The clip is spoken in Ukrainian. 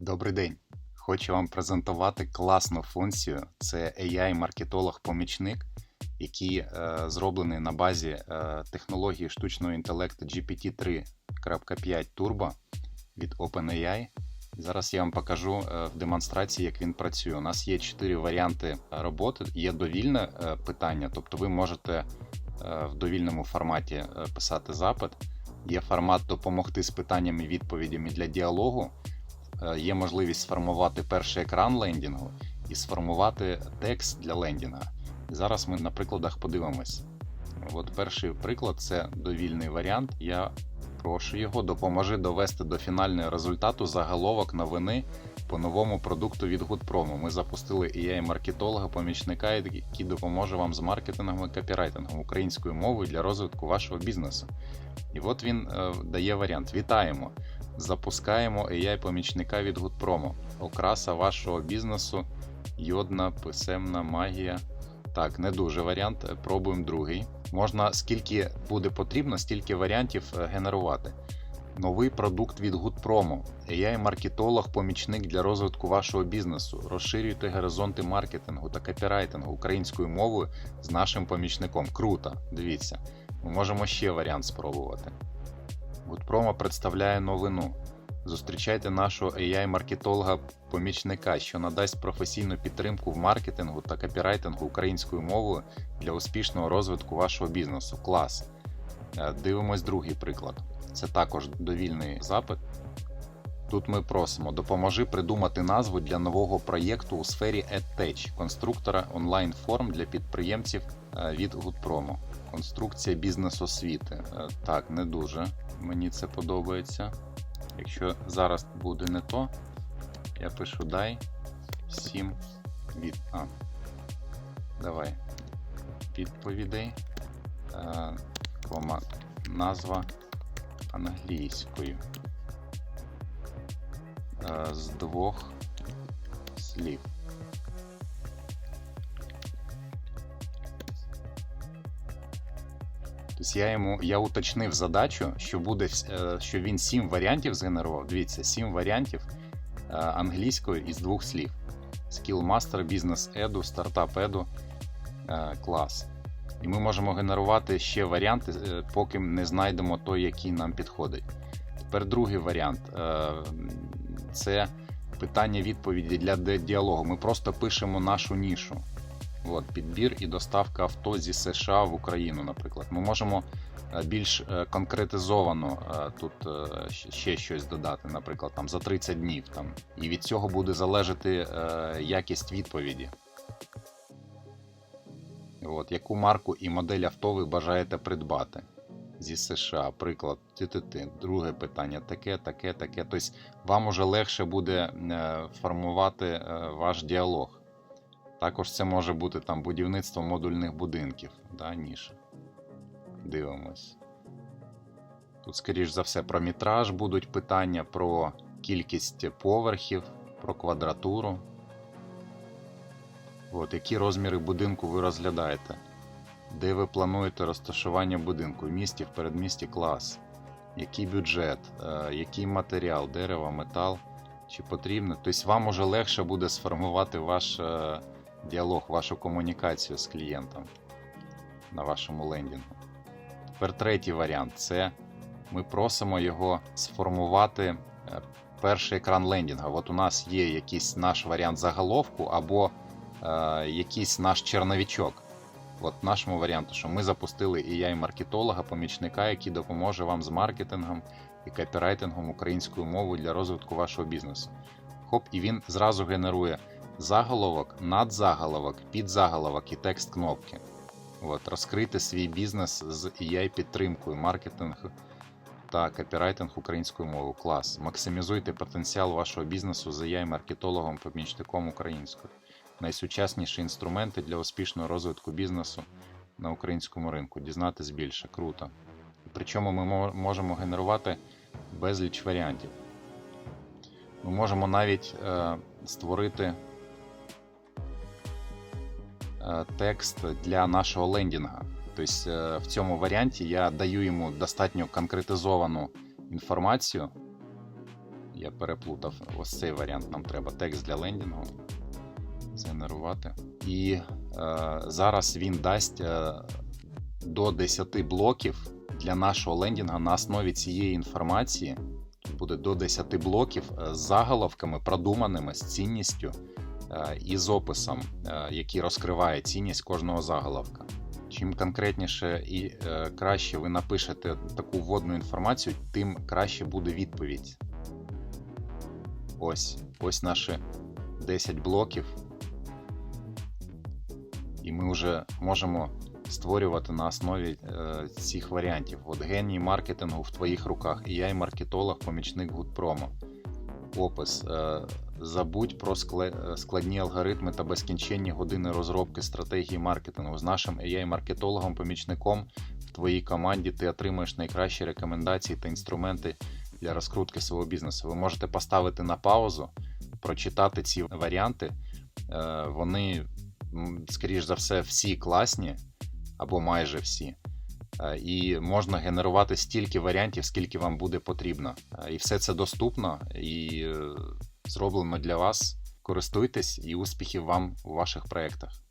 Добрий день! Хочу вам презентувати класну функцію. Це AI-маркетолог-помічник, який е, зроблений на базі е, технології штучного інтелекту GPT-3.5 Turbo від OpenAI. Зараз я вам покажу е, в демонстрації, як він працює. У нас є чотири варіанти роботи. Є довільне е, питання, тобто ви можете е, в довільному форматі писати запит. Є формат допомогти з питаннями і відповідями для діалогу. Е, Є можливість сформувати перший екран лендінгу і сформувати текст для лендінга. Зараз ми на прикладах подивимось. От перший приклад це довільний варіант. Я прошу його, допоможи довести до фінального результату заголовок новини по новому продукту від Гудпрому. Ми запустили AI-маркетолога, помічника, який допоможе вам з маркетингом і копірайтингом українською мовою для розвитку вашого бізнесу. І от він е, дає варіант: Вітаємо! Запускаємо AI-помічника від Гудпрому. Окраса вашого бізнесу, йодна, писемна магія. Так, не дуже варіант. Пробуємо другий. Можна скільки буде потрібно, стільки варіантів е, генерувати. Новий продукт від Гудпрому. AI-маркетолог, помічник для розвитку вашого бізнесу. Розширюйте горизонти маркетингу та копірайтингу українською мовою з нашим помічником. Круто! Дивіться, ми можемо ще варіант спробувати. Гудпрома представляє новину. Зустрічайте нашого AI-маркетолога-помічника, що надасть професійну підтримку в маркетингу та копірайтингу українською мовою для успішного розвитку вашого бізнесу. Клас. Е, Дивимось другий приклад. Це також довільний запит. Тут ми просимо допоможи придумати назву для нового проєкту у сфері EdTech, конструктора онлайн-форм для підприємців е, від Гудпрому. Конструкція бізнес-освіти. Е, Так, не дуже. Мені це подобається. Якщо зараз буде не то, я пишу дай всім від. А. Давай. Відповідей. Е, кома, назва англійською. Е, з двох слів. Тобто я йому я уточнив задачу, що буде е, що він сім варіантів згенерував. Дивіться, сім варіантів е, англійською із двох слів: Skill Master, Business Edu, Startup Edu, е, клас. І ми можемо генерувати ще варіанти, поки не знайдемо той, який нам підходить. Тепер другий варіант це питання відповіді для діалогу. Ми просто пишемо нашу нішу. От, підбір і доставка авто зі США в Україну, наприклад. Ми можемо е, більш е, конкретизовано е, тут ще щось додати, наприклад, там за 30 днів. Там, і від цього буде залежати якість відповіді. От, яку марку і модель авто ви бажаєте придбати зі США? Приклад, ти-ти-ти. Друге питання, таке, таке, таке. Тобто вам уже легше буде формувати ваш діалог. Також це може бути там будівництво модульних будинків, да, ніж. Дивимось. Тут, скоріш за все, про мітраж будуть питання, про кількість поверхів, про квадратуру. От, які розміри будинку ви розглядаєте? Де ви плануєте розташування будинку? В місті, в передмісті клас. Який бюджет, е, який матеріал, дерево, метал, чи потрібно? Тобто вам уже легше буде сформувати ваш е, діалог, вашу комунікацію з клієнтом на вашому лендінгу. Тепер третій варіант це ми просимо його сформувати е, перший екран лендінга. От у нас є якийсь наш варіант заголовку або е, якийсь наш черновичок. От нашому варіанті, що ми запустили AI-маркетолога, помічника, який допоможе вам з маркетингом і копірайтингом українською мовою для розвитку вашого бізнесу. Хоп, і він зразу генерує заголовок, надзаголовок, підзаголовок і текст кнопки. От, розкрити свій бізнес з AI підтримкою, маркетинг та копірайтинг українською мовою. Клас. Максимізуйте потенціал вашого бізнесу з AI маркетологом, помічником українською. Найсучасніші інструменти для успішного розвитку бізнесу на українському ринку. Дізнатись більше. Круто. Причому ми можемо генерувати безліч варіантів. Ми можемо навіть е, створити текст для нашого лендінга. Тобто е, в цьому варіанті я даю йому достатньо конкретизовану інформацію, Я переплутав ось цей варіант. Нам треба текст для лендінгу. Згенерувати. І е, зараз він дасть е, до 10 блоків для нашого лендінга на основі цієї інформації. Тут буде до 10 блоків е, з заголовками, продуманими з цінністю е, і з описом, е, який розкриває цінність кожного заголовка. Чим конкретніше і е, краще ви напишете таку вводну інформацію, тим краще буде відповідь. Ось, ось наші 10 блоків. І ми вже можемо створювати на основі цих варіантів. От геній маркетингу в твоїх руках, і я, і маркетолог, помічник Гудпромо. Опис. Забудь про е, складні алгоритми та безкінченні години розробки стратегії маркетингу. З нашим AI-маркетологом, помічником в твоїй команді ти отримаєш найкращі рекомендації та інструменти для розкрутки свого бізнесу. Ви можете поставити на паузу, прочитати ці варіанти. Е, Вони, скоріш за все, всі класні або майже всі. Е, І можна генерувати стільки варіантів, скільки вам буде потрібно. І все це доступно і зроблено для вас. Користуйтесь і успіхів вам у ваших проєктах.